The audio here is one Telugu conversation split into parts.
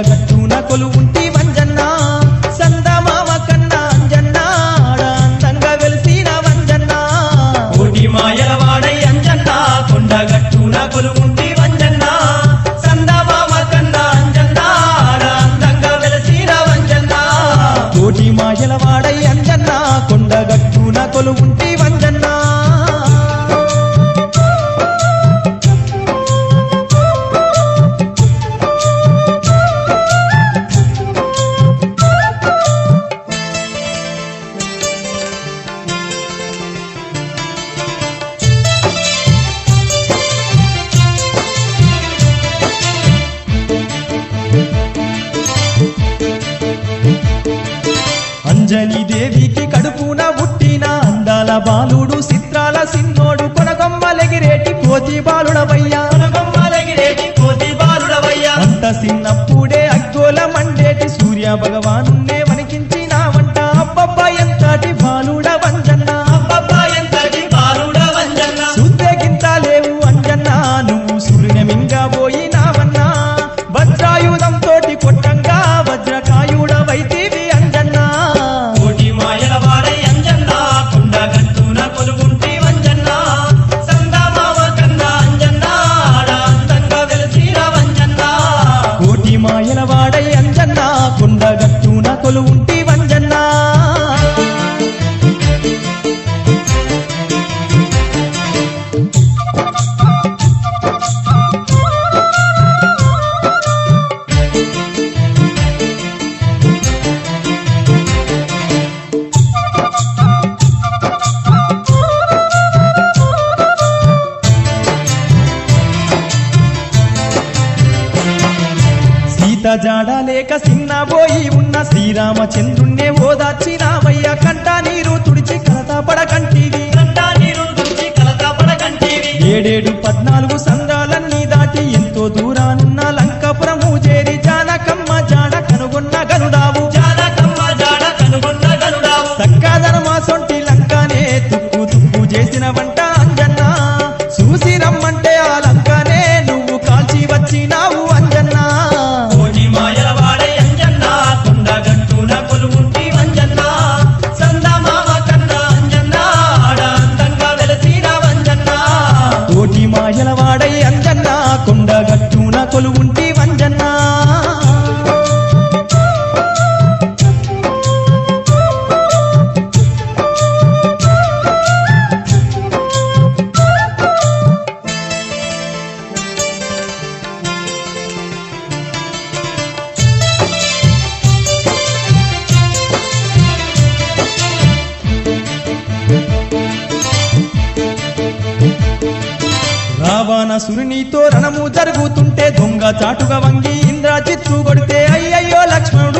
కొండగట్టున కొలువుంటి వంజన్న సందమామ కన్నా అంజన్న అందంగా వెలిసిన వంజన్న. కోటి మాయల వాడై అంజన్న కొండగట్టున కొలుగుంటి వంజన్న సందమామ కన్నా అంజన్న అందంగా వెలిసిన వంజన్న. కోటి మాయల వాడ అంజన్న కొండగట్టున కొలువుంటి అందాల బాలుడు చిత్రాల సిన్నోడు కొనగొమ్మలెగిరేటి కోతి బాలుడవయ్యా. కొనగొమ్మలగిరేటి కోతి బాలుడవయ్యా. అంత చిన్నప్పుడే అగ్గోల మండేటి సూర్య భగవానున్నే వణికించినావంట అబ్బబ్బా ఎంతటి బాలుడ వంజన్న అబ్బబ్బా ఎంతటి బాలుడ వంజన్న సుద్దెగింత లేవు అంజన్న. నువ్వు లేక సిన్నబోయి ఉన్న శ్రీరామచంద్రుణ్ణే ఓదార్చినావయ్య కంట నీరు తుడిచి కలత పడకంటివి. కంటా నీరు తుడిచి కలత పడకంటివి. ఏడేడు పద్నాలుగు సంద్రాలన్నీ దాటి ఎంతో దూరానున్న లంకపురము చేరి జానకమ్మ జాడ కనుగొన్న గనుడావు. జానకమ్మ జాడ కనుగొన్న గనుడావు. సక్కాదనమా సొంటి లంకానే తుక్కు తుక్కు చేసిన వంట నాడై వాడై అంజన్న కొండగట్టున కొలువుంటి సురునితో రణము జరుగుతుంటే దొంగ చాటుగా వంగి ఇంద్రజిత్తు కొడితే అయ్యయ్యో లక్ష్మణుడు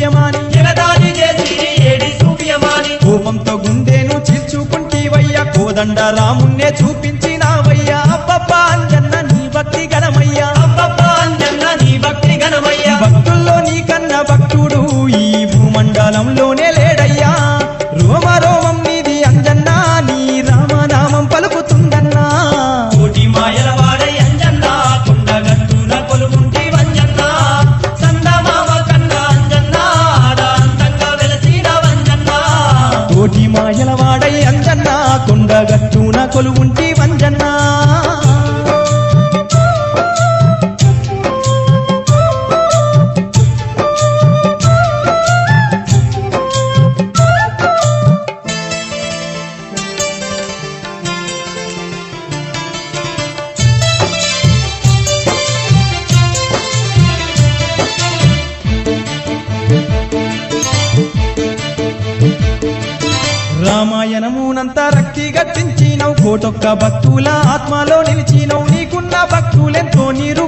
ఏడి సూపియమాని చేసి ఏడి చూపియమాని కోపంతో గుండెను చీల్చుకుంటీవయ్యా కోదండ రామున్నే చూపి కొండగట్టున కొలువుంటి వంజన్న. రామాయణమునంతా రక్తి కోటొక్క భక్తుల ఆత్మలో నిలిచినవు. నీకున్న భక్తులెంతో నీరు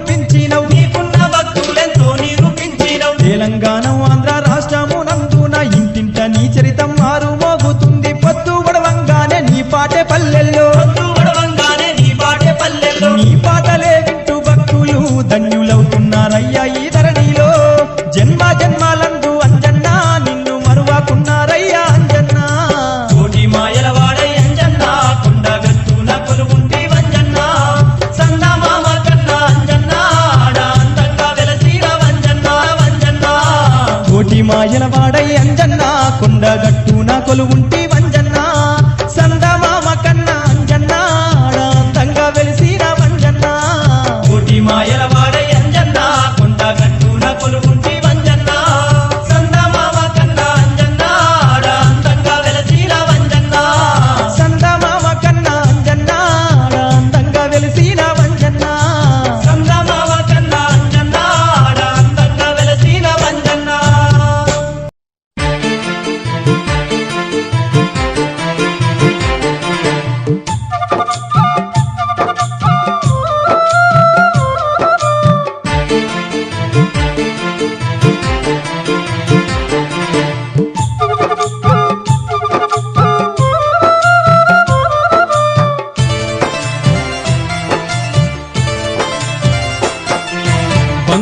కొలువుంటి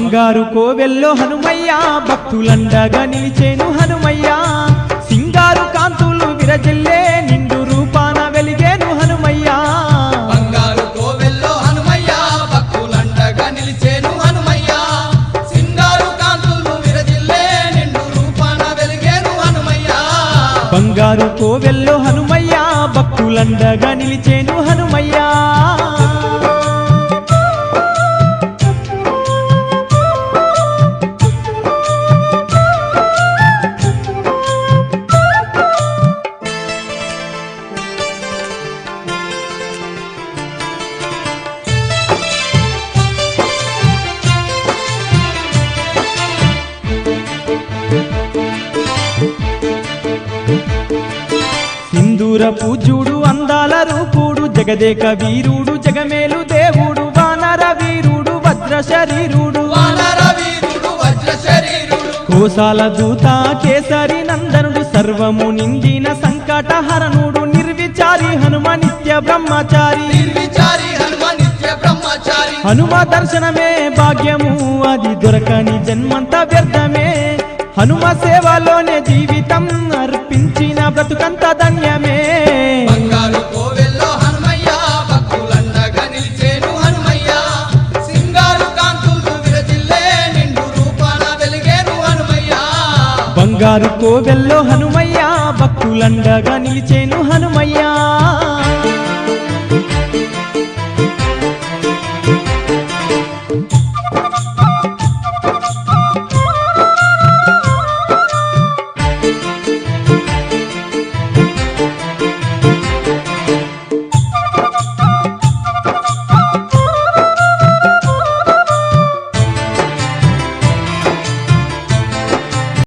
బంగారు కోవెల్లో హనుమయ్య భక్తులండగా నిలిచేను హనుమయ్య. సింగారు కాంతులు విరజిల్లే నిండు రూపాన వెలిగేను హనుమయ్య. బంగారు కోవెల్లో హనుమయ్య భక్తులండగా నిలిచేను హనుమయ్య. సింగారు కాంతులు విరజిల్లే నిండు రూపాన వెలిగేను హనుమయ్య. బంగారు కోవెల్లో హనుమయ్య భక్తులండగా నిలిచేను హనుమయ్య. సింధూర పూజుడు అందాల రూపుడు జగదేక వీరుడు జగమేలు దేవుడు వానర వీరుడు వజ్ర శరీరుడు. కోసాల దూత కేసరి నందనుడు సర్వము నిందిన నిత్య బ్రహ్మచారి. నిర్విచారి హనుమ నిత్య బ్రహ్మచారి. హనుమ దర్శనమే భాగ్యము అది దొరకని జన్మంత వ్యర్థమే. హనుమ సేవలోనే బ్రతుకంత ధన్యమే. బంగారు కోవెల్లో హనుమయ్య భక్తులండగా నిలిచేను హనుమయ్య. సింగారు కాంతులు విరజిల్లే నిండు రూపాన వెలిగేను హనుమయ్య. బంగారు కోవెల్లో హనుమయ్య భక్తులండగా నిలిచేను హనుమయ్య.